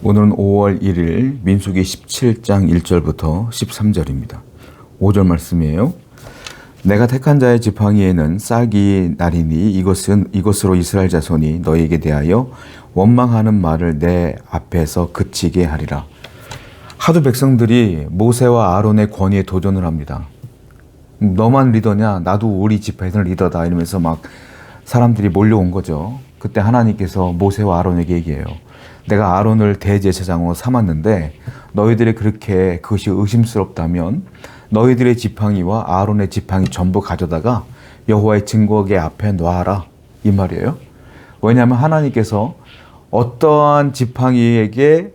오늘은 5월 1일 민수기 17장 1절부터 13절입니다. 5절 말씀이에요. 내가 택한 자의 지팡이에는 싹이 나리니 이것은 이것으로 이스라엘 자손이 너에게 대하여 원망하는 말을 내 앞에서 그치게 하리라. 하도 백성들이 모세와 아론의 권위에 도전을 합니다. 너만 리더냐? 나도 우리 집회에서는 리더다 이러면서 막 사람들이 몰려온 거죠. 그때 하나님께서 모세와 아론에게 얘기해요. 내가 아론을 대제사장으로 삼았는데 너희들이 그렇게 그것이 의심스럽다면 너희들의 지팡이와 아론의 지팡이 전부 가져다가 여호와의 증거계 앞에 놔라 이 말이에요. 왜냐하면 하나님께서 어떠한 지팡이에게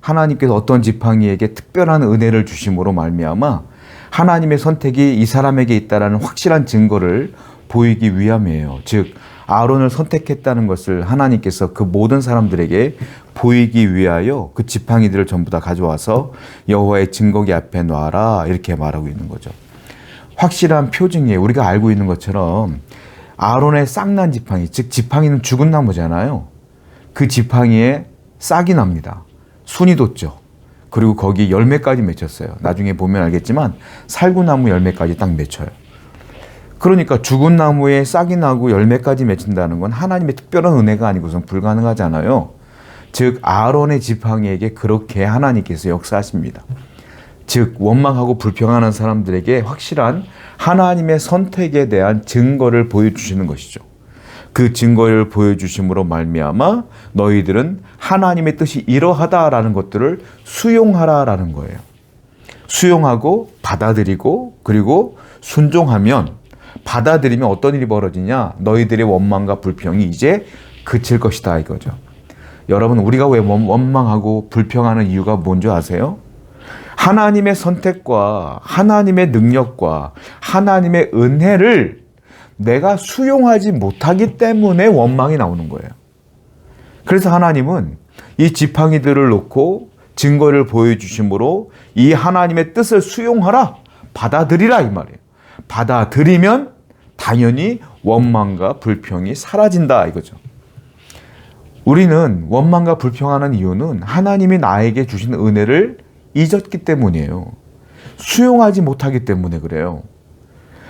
하나님께서 어떤 지팡이에게 특별한 은혜를 주심으로 말미암아 하나님의 선택이 이 사람에게 있다라는 확실한 증거를 보이기 위함이에요. 즉 아론을 선택했다는 것을 하나님께서 그 모든 사람들에게 보이기 위하여 그 지팡이들을 전부 다 가져와서 여호와의 증거기 앞에 놔라 이렇게 말하고 있는 거죠. 확실한 표징이에요. 우리가 알고 있는 것처럼 아론의 싹난 지팡이, 즉 지팡이는 죽은 나무잖아요. 그 지팡이에 싹이 납니다. 순이 돋죠. 그리고 거기 열매까지 맺혔어요. 나중에 보면 알겠지만 살구나무 열매까지 딱 맺혀요. 그러니까 죽은 나무에 싹이 나고 열매까지 맺힌다는 건 하나님의 특별한 은혜가 아니고선 불가능하잖아요. 즉 아론의 지팡이에게 그렇게 하나님께서 역사하십니다. 즉 원망하고 불평하는 사람들에게 확실한 하나님의 선택에 대한 증거를 보여주시는 것이죠. 그 증거를 보여주심으로 말미암아 너희들은 하나님의 뜻이 이러하다라는 것들을 수용하라라는 거예요. 수용하고 받아들이고 그리고 순종하면 받아들이면 어떤 일이 벌어지냐? 너희들의 원망과 불평이 이제 그칠 것이다 이거죠. 여러분 우리가 왜 원망하고 불평하는 이유가 뭔지 아세요? 하나님의 선택과 하나님의 능력과 하나님의 은혜를 내가 수용하지 못하기 때문에 원망이 나오는 거예요. 그래서 하나님은 이 지팡이들을 놓고 증거를 보여주심으로 이 하나님의 뜻을 수용하라, 받아들이라 이 말이에요. 받아들이면 당연히 원망과 불평이 사라진다 이거죠. 우리는 원망과 불평하는 이유는 하나님이 나에게 주신 은혜를 잊었기 때문이에요. 수용하지 못하기 때문에 그래요.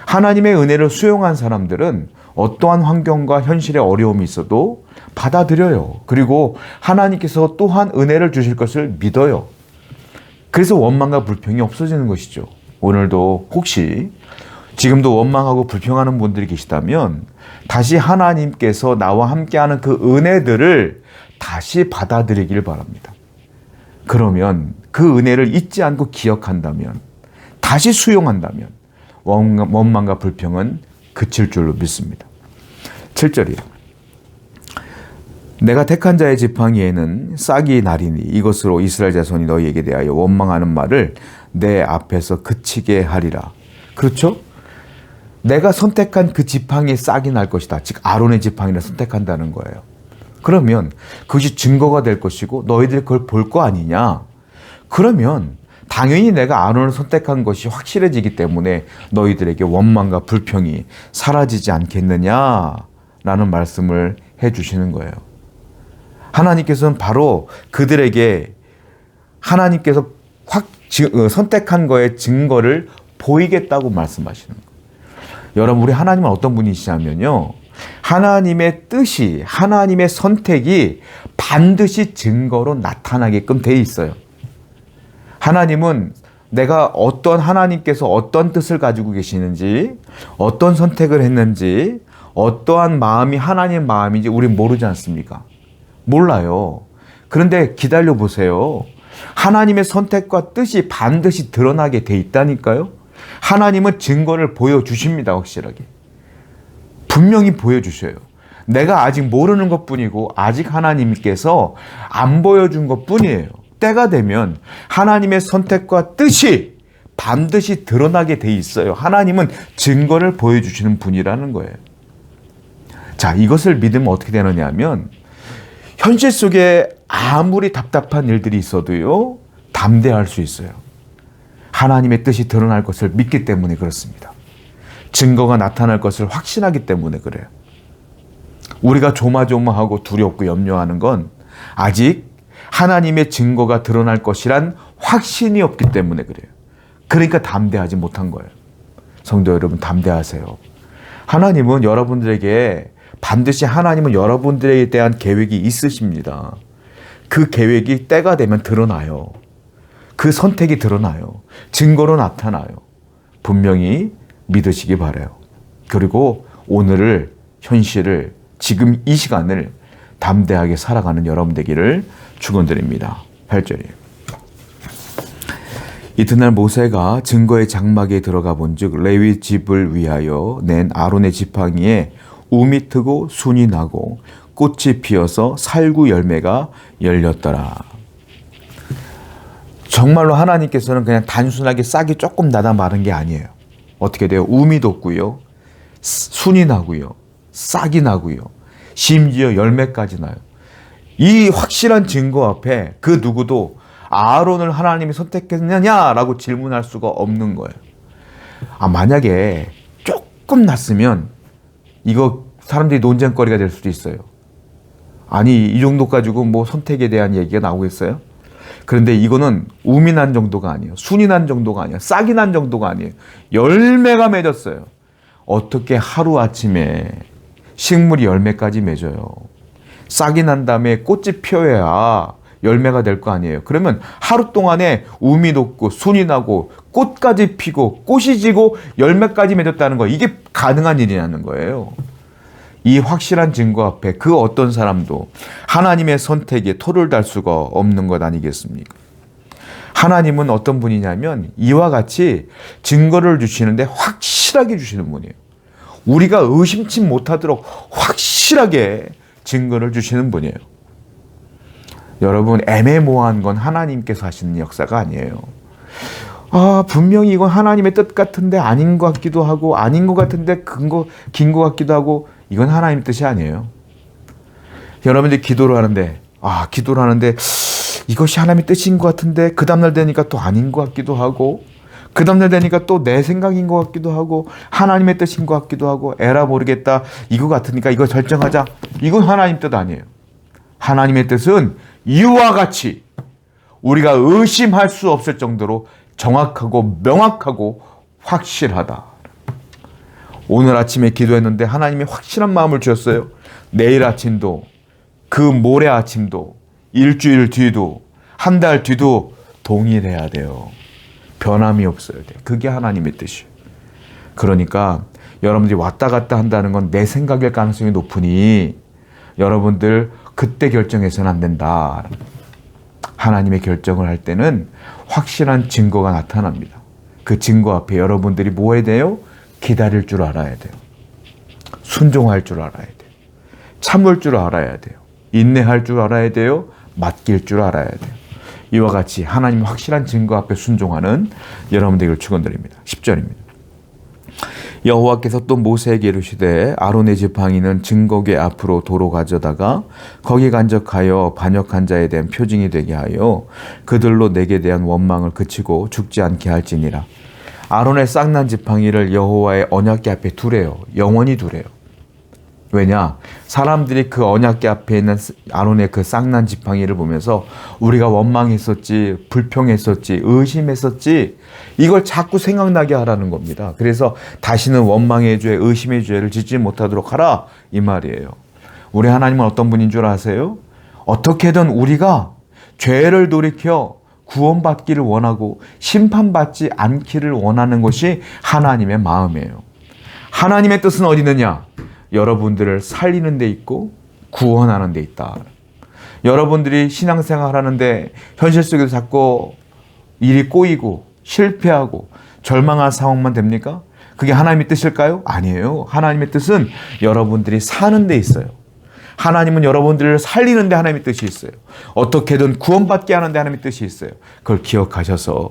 하나님의 은혜를 수용한 사람들은 어떠한 환경과 현실의 어려움이 있어도 받아들여요. 그리고 하나님께서 또한 은혜를 주실 것을 믿어요. 그래서 원망과 불평이 없어지는 것이죠. 오늘도 혹시 지금도 원망하고 불평하는 분들이 계시다면 다시 하나님께서 나와 함께하는 그 은혜들을 다시 받아들이길 바랍니다. 그러면 그 은혜를 잊지 않고 기억한다면 다시 수용한다면 원망과 불평은 그칠 줄로 믿습니다. 7절이요. 내가 택한 자의 지팡이에는 싹이 나리니 이것으로 이스라엘 자손이 너희에게 대하여 원망하는 말을 내 앞에서 그치게 하리라. 그렇죠? 내가 선택한 그 지팡이에 싹이 날 것이다. 즉 아론의 지팡이를 선택한다는 거예요. 그러면 그것이 증거가 될 것이고 너희들이 그걸 볼 거 아니냐? 그러면 당연히 내가 아론을 선택한 것이 확실해지기 때문에 너희들에게 원망과 불평이 사라지지 않겠느냐라는 말씀을 해 주시는 거예요. 하나님께서는 바로 그들에게 하나님께서 확 어, 선택한 거의 증거를 보이겠다고 말씀하시는 거예요. 여러분, 우리 하나님은 어떤 분이시냐면요. 하나님의 뜻이, 하나님의 선택이 반드시 증거로 나타나게끔 돼 있어요. 하나님은 내가 어떤 하나님께서 어떤 뜻을 가지고 계시는지, 어떤 선택을 했는지, 어떠한 마음이 하나님 마음인지 우린 모르지 않습니까? 몰라요. 그런데 기다려 보세요. 하나님의 선택과 뜻이 반드시 드러나게 돼 있다니까요. 하나님은 증거를 보여주십니다, 확실하게. 분명히 보여주셔요. 내가 아직 모르는 것 뿐이고, 아직 하나님께서 안 보여준 것 뿐이에요. 때가 되면 하나님의 선택과 뜻이 반드시 드러나게 돼 있어요. 하나님은 증거를 보여주시는 분이라는 거예요. 자, 이것을 믿으면 어떻게 되느냐 하면, 현실 속에 아무리 답답한 일들이 있어도요, 담대할 수 있어요. 하나님의 뜻이 드러날 것을 믿기 때문에 그렇습니다. 증거가 나타날 것을 확신하기 때문에 그래요. 우리가 조마조마하고 두렵고 염려하는 건 아직 하나님의 증거가 드러날 것이란 확신이 없기 때문에 그래요. 그러니까 담대하지 못한 거예요. 성도 여러분 담대하세요. 하나님은 여러분들에게 반드시 하나님은 여러분들에 대한 계획이 있으십니다. 그 계획이 때가 되면 드러나요. 그 선택이 드러나요. 증거로 나타나요. 분명히 믿으시기 바래요. 그리고 오늘을 현실을 지금 이 시간을 담대하게 살아가는 여러분 되기를 축원드립니다. 8절이에요. 이튿날 모세가 증거의 장막에 들어가 본즉 레위 집을 위하여 낸 아론의 지팡이에 우미 트고 순이 나고 꽃이 피어서 살구 열매가 열렸더라. 정말로 하나님께서는 그냥 단순하게 싹이 조금 나다 마른 게 아니에요. 어떻게 돼요? 우미 돋고요. 순이 나고요. 싹이 나고요. 심지어 열매까지 나요. 이 확실한 증거 앞에 그 누구도 아론을 하나님이 선택했느냐라고 질문할 수가 없는 거예요. 아, 만약에 조금 났으면 이거 사람들이 논쟁거리가 될 수도 있어요. 아니, 이 정도 가지고 뭐 선택에 대한 얘기가 나오겠어요? 그런데 이거는 우미 난 정도가 아니에요. 순이 난 정도가 아니에요. 싹이 난 정도가 아니에요. 열매가 맺었어요. 어떻게 하루아침에 식물이 열매까지 맺어요. 싹이 난 다음에 꽃이 피어야 열매가 될 거 아니에요. 그러면 하루 동안에 우미 돋고 순이 나고 꽃까지 피고 꽃이 지고 열매까지 맺었다는 거 이게 가능한 일이라는 거예요. 이 확실한 증거 앞에 그 어떤 사람도 하나님의 선택에 토를 달 수가 없는 것 아니겠습니까? 하나님은 어떤 분이냐면 이와 같이 증거를 주시는데 확실하게 주시는 분이에요. 우리가 의심치 못하도록 확실하게 증거를 주시는 분이에요. 여러분 애매모호한 건 하나님께서 하시는 역사가 아니에요. 아 분명히 이건 하나님의 뜻 같은데 아닌 것 같기도 하고 아닌 것 같은데 긴 것 같기도 하고 이건 하나님 뜻이 아니에요. 여러분들이 기도를 하는데 아 기도를 하는데 이것이 하나님의 뜻인 것 같은데 그 다음날 되니까 또 아닌 것 같기도 하고 그 다음날 되니까 또 내 생각인 것 같기도 하고 하나님의 뜻인 것 같기도 하고 에라 모르겠다 이거 같으니까 이거 결정하자 이건 하나님 뜻 아니에요. 하나님의 뜻은 이와 같이 우리가 의심할 수 없을 정도로 정확하고 명확하고 확실하다. 오늘 아침에 기도했는데 하나님이 확실한 마음을 주셨어요. 내일 아침도 그 모레 아침도 일주일 뒤도 한 달 뒤도 동일해야 돼요. 변함이 없어야 돼. 그게 하나님의 뜻이에요. 그러니까 여러분들이 왔다 갔다 한다는 건 내 생각일 가능성이 높으니 여러분들 그때 결정해서는 안 된다. 하나님의 결정을 할 때는 확실한 증거가 나타납니다. 그 증거 앞에 여러분들이 뭐 해야 돼요? 기다릴 줄 알아야 돼요. 순종할 줄 알아야 돼요. 참을 줄 알아야 돼요. 인내할 줄 알아야 돼요. 맡길 줄 알아야 돼요. 이와 같이 하나님 확실한 증거 앞에 순종하는 여러분들을 축원드립니다. 10절입니다. 여호와께서 또 모세에게 이르시되 아론의 지팡이는 증거궤 앞으로 도로 가져다가 거기 간적하여 반역한 자에 대한 표징이 되게 하여 그들로 내게 대한 원망을 그치고 죽지 않게 할지니라. 아론의 쌍난 지팡이를 여호와의 언약궤 앞에 두래요. 영원히 두래요. 왜냐? 사람들이 그 언약궤 앞에 있는 아론의 그 쌍난 지팡이를 보면서 우리가 원망했었지, 불평했었지, 의심했었지, 이걸 자꾸 생각나게 하라는 겁니다. 그래서 다시는 원망의 죄, 의심의 죄를 짓지 못하도록 하라. 이 말이에요. 우리 하나님은 어떤 분인 줄 아세요? 어떻게든 우리가 죄를 돌이켜 구원받기를 원하고 심판받지 않기를 원하는 것이 하나님의 마음이에요. 하나님의 뜻은 어디 있느냐? 여러분들을 살리는 데 있고 구원하는 데 있다. 여러분들이 신앙생활 하는데 현실 속에서 자꾸 일이 꼬이고 실패하고 절망한 상황만 됩니까? 그게 하나님의 뜻일까요? 아니에요. 하나님의 뜻은 여러분들이 사는 데 있어요. 하나님은 여러분들을 살리는 데 하나님의 뜻이 있어요. 어떻게든 구원받게 하는 데 하나님의 뜻이 있어요. 그걸 기억하셔서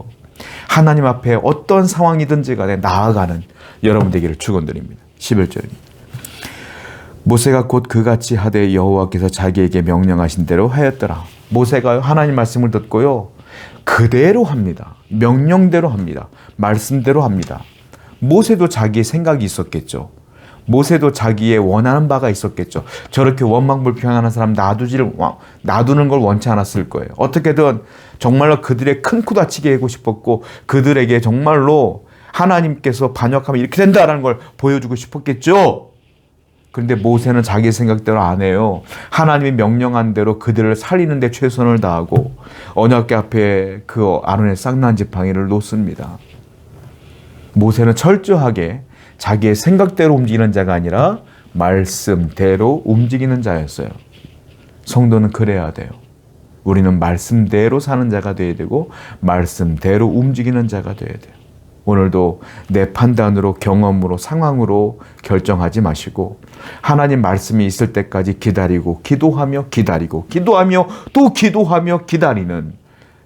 하나님 앞에 어떤 상황이든지 간에 나아가는 여러분 되기를 축원드립니다. 11절입니다. 모세가 곧 그같이 하되 여호와께서 자기에게 명령하신 대로 하였더라. 모세가 하나님 말씀을 듣고요. 그대로 합니다. 명령대로 합니다. 말씀대로 합니다. 모세도 자기의 생각이 있었겠죠. 모세도 자기의 원하는 바가 있었겠죠. 저렇게 원망불평하는 사람 놔두지를 놔두는 걸 원치 않았을 거예요. 어떻게든 정말로 그들의 큰 코 다치게 하고 싶었고 그들에게 정말로 하나님께서 반역하면 이렇게 된다라는 걸 보여주고 싶었겠죠. 그런데 모세는 자기 생각대로 안 해요. 하나님이 명령한 대로 그들을 살리는 데 최선을 다하고 언약궤 앞에 그 아론의 쌍난 지팡이를 놓습니다. 모세는 철저하게 자기의 생각대로 움직이는 자가 아니라 말씀대로 움직이는 자였어요. 성도는 그래야 돼요. 우리는 말씀대로 사는 자가 되어야 되고 말씀대로 움직이는 자가 되어야 돼요. 오늘도 내 판단으로 경험으로 상황으로 결정하지 마시고 하나님 말씀이 있을 때까지 기다리고 기도하며 기다리고 기도하며 또 기도하며 기다리는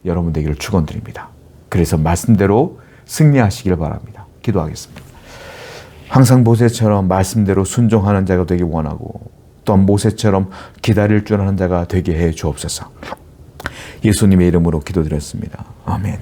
여러분 되기를 축원드립니다. 그래서 말씀대로 승리하시길 바랍니다. 기도하겠습니다. 항상 모세처럼 말씀대로 순종하는 자가 되기 원하고 또한 모세처럼 기다릴 줄 아는 자가 되게 해 주옵소서. 예수님의 이름으로 기도드렸습니다. 아멘.